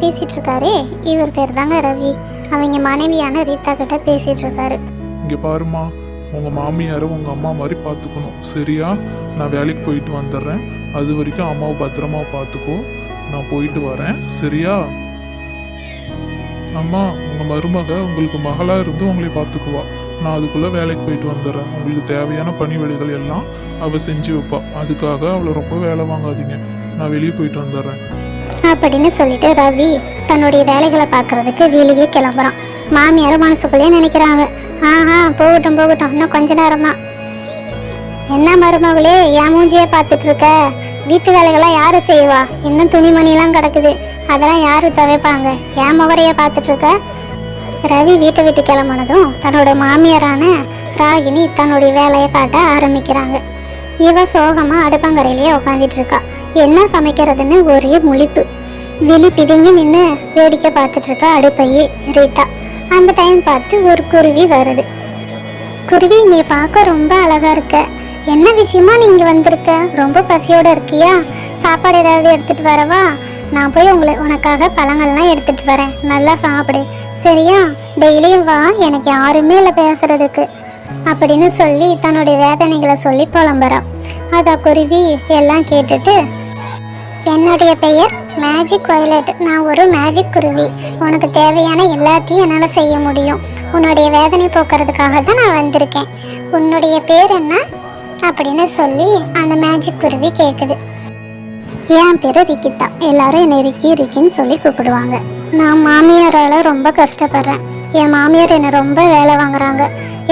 பேசிட்டு இருக்காரு இவர் பேர் தாங்க ரவி. அவங்க மனைவியான ரீதா கிட்ட பேசிட்டு இருக்காரு இங்கே பாருமா உங்கள் மாமியாரை உங்கள் அம்மா மாதிரி பார்த்துக்கணும். சரியா? நான் வேலைக்கு போயிட்டு வந்துடுறேன். அது வரைக்கும் அம்மாவை பத்திரமா பார்த்துக்கோ. நான் போயிட்டு வரேன். சரியா? அம்மா உங்கள் மருமக உங்களுக்கு மகளாக இருந்து உங்களை பார்த்துக்குவா. நான் அதுக்குள்ளே வேலைக்கு போயிட்டு வந்துடுறேன். உங்களுக்கு தேவையான பணி வேலைகள் எல்லாம் அவள் செஞ்சு வைப்பா. அதுக்காக அவளை ரொம்ப வேலை வாங்காதீங்க. நான் வெளியே போயிட்டு வந்துடுறேன். அப்படின்னு சொல்லிட்டு ரவி தன்னுடைய வேலைகளை பார்க்கறதுக்கு வெளியே கிளம்புறான். மாமியார் மனசுக்குள்ளேயே நினைக்கிறாங்க. ஆஹா போகட்டும் போகட்டும். இன்னும் கொஞ்ச நேரமா என்ன மருமகளே என் மூஞ்சியே பார்த்துட்டு இருக்க வீட்டு வேலைகள்லாம் யாரு செய்வா? இன்னும் துணிமணிலாம் கிடக்குது. அதெல்லாம் யாரு துவைப்பாங்க? என் முகரைய பார்த்துட்டு இருக்க ரவி வீட்டை விட்டு கிளம்புனதும் தன்னோட மாமியாரான ராகினி தன்னுடைய வேலையை காட்ட ஆரம்பிக்கிறாங்க. இவ சோகமா அடுப்பங்கரையிலேயே உட்காந்துட்டு இருக்கா என்ன சமைக்கிறதுன்னு ஒரே முழிப்பு. விழி பிதுங்கி நின்று வேடிக்கை பார்த்துட்டு இருக்கா அடுப்பையே ரீதா அந்த டைம் பார்த்து ஒரு குருவி வருது. குருவி நீ பார்க்க ரொம்ப அழகா இருக்க. என்ன விஷயமா நீங்க வந்திருக்க? ரொம்ப பசியோட இருக்கியா? சாப்பாடு ஏதாவது எடுத்துட்டு வரவா? நான் போய் உங்களை உனக்காக பழங்கள்லாம் எடுத்துட்டு வரேன். நல்லா சாப்பிடு. சரியா? டெய்லியும் வா. எனக்கு யாருமே இல்லை பேசுறதுக்கு. அப்படின்னு சொல்லி தன்னுடைய வேதனைகளை சொல்லி புலம்புறான். அத குருவி எல்லாம் கேட்டுட்டு என்னுடைய பெயர் மேஜிக் வயலட் நான் ஒரு மேஜிக் குருவி. உனக்கு தேவையான எல்லாத்தையும் என்னால் செய்ய முடியும். உன்னுடைய வேதனை போக்குறதுக்காக தான் நான் வந்திருக்கேன். உன்னுடைய பேர் என்ன? அப்படின்னு சொல்லி அந்த மேஜிக் குருவி கேட்குது என் பேர் ரிக்கிதா. எல்லாரும் என்னை ரிக்கி ரிக்கின்னு சொல்லி கூப்பிடுவாங்க. நான் மாமியாரால் ரொம்ப கஷ்டப்படுறேன். என் மாமியார் என்னை ரொம்ப வேலை வாங்குறாங்க.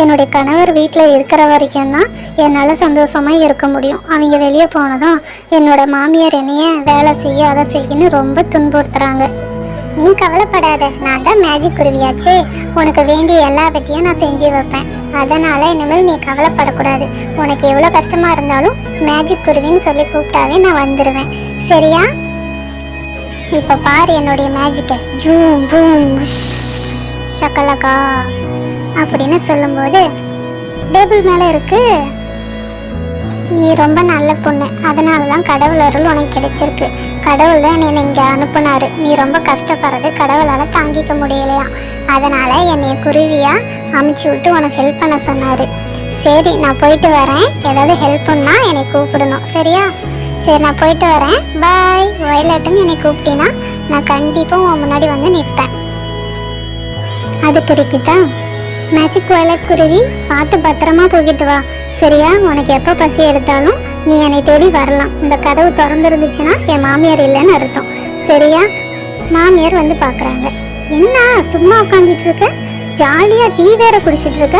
என்னுடைய கணவர் வீட்டில் இருக்கிற வரைக்கும் தான் என்னால் சந்தோஷமாக இருக்க முடியும். அவங்க வெளியே போனதும் என்னோட மாமியார் என்னைய வேலை செய்ய அதை செய்யன்னு ரொம்ப துன்புறுத்துறாங்க. நீ கவலைப்படாத நான் தான் மேஜிக் குருவியாச்சே. உனக்கு வேண்டிய எல்லா பற்றியும் நான் செஞ்சு வைப்பேன். அதனால் இனிமேல் நீ கவலைப்படக்கூடாது. உனக்கு எவ்வளோ கஷ்டமாக இருந்தாலும் மேஜிக் குருவின்னு சொல்லி கூப்பிட்டாவே நான் வந்துடுவேன் சரியா? இப்போ பாரு என்னுடைய மேஜிக்கை ஜூம் பூம் உஷ், சக்கலக்கா அப்படின்னு சொல்லும்போது டேபிள் மேலே இருக்கு. நீ ரொம்ப நல்ல பொண்ணு. அதனால தான் கடவுள் அருள் உனக்கு கிடைச்சிருக்கு. கடவுள் தான் என்னை இங்கே அனுப்புனாரு. நீ ரொம்ப கஷ்டப்படுறது கடவுளால் தாங்கிக்க முடியலையா அதனால் என்னை குருவியாக அமுச்சு விட்டு உனக்கு ஹெல்ப் பண்ண சொன்னார். சரி நான் போயிட்டு வரேன். ஏதாவது ஹெல்ப் பண்ணால் என்னை கூப்பிடணும். சரியா? சரி நான் போயிட்டு வரேன். பாய் வயலட்டுன்னு என்னை கூப்பிட்டீன்னா நான் கண்டிப்பாக உன் முன்னாடி வந்து நிற்பேன் அதுக்கு பிடிக்குதா மேஜிக் வயலட் குருவி பார்த்து பத்திரமா போய்கிட்டு வா. சரியா? உனக்கு எப்போ பசி எடுத்தாலும் நீ என்னை தேடி வரலாம். இந்த கதவு திறந்துருந்துச்சுன்னா என் மாமியார் இல்லைன்னு அர்த்தம். சரியா? மாமியார் வந்து பார்க்குறாங்க. என்ன சும்மா உட்காந்துட்டு இருக்க? ஜாலியாக டீ வேற குடிச்சிட்டு இருக்க?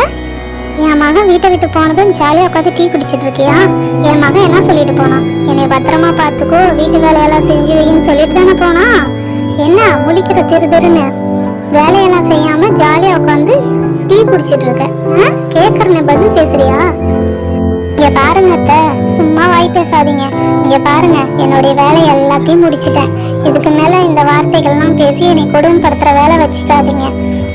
என் மகன் வீட்டை விட்டு போனதும் ஜாலியாக உட்காந்து டீ குடிச்சிட்டு இருக்கியா? என் மகன் என்ன சொல்லிட்டு போனான்? என்னை பத்திரமா பார்த்துக்கோ வீட்டு வேலையெல்லாம் செஞ்சு வைன்னு சொல்லிட்டு தானே போனா என்ன முழிக்கிற திரு திருன்னு. வேலையெல்லாம் செய்யாம ஜாலியா உட்காந்து டீ குடிச்சிட்டு இருக்க. ஆ? பதில் பேசுறியா? இங்க பாருங்க அத்தை சும்மா வாய் பேசாதீங்க. இங்க பாருங்க என்னுடைய வேலை எல்லாத்தையும் முடிச்சிட்டேன். இதுக்கு மேல இந்த வார்த்தைகள்லாம் பேசி என்னை கொடுமைப்படுத்துற வேலை வச்சுக்காதீங்க.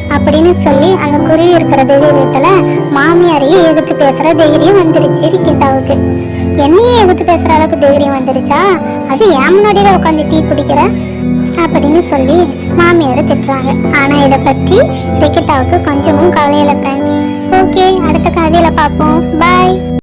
அப்படின்னு சொல்லி அந்த குருவி இருக்கிற தைரியத்துல மாமியாரையே எதிர்த்து பேசுற தைரியம் வந்துருச்சு ரிக்கிதாவுக்கு என்னையே எதிர்த்து பேசுற அளவுக்கு தைரியம் வந்துருச்சா? அது ஏன் முன்னாடியில உட்காந்து டீ குடிக்கிற? அப்படின்னு சொல்லி மாமியார் திட்டுறாங்க. ஆனால் இதை பற்றி ரிக்கிட்டாவுக்கு கொஞ்சமும் கவலை இல்லை ஃப்ரெண்ட்ஸ் ஓகே அடுத்த கதையில் பார்ப்போம். பாய்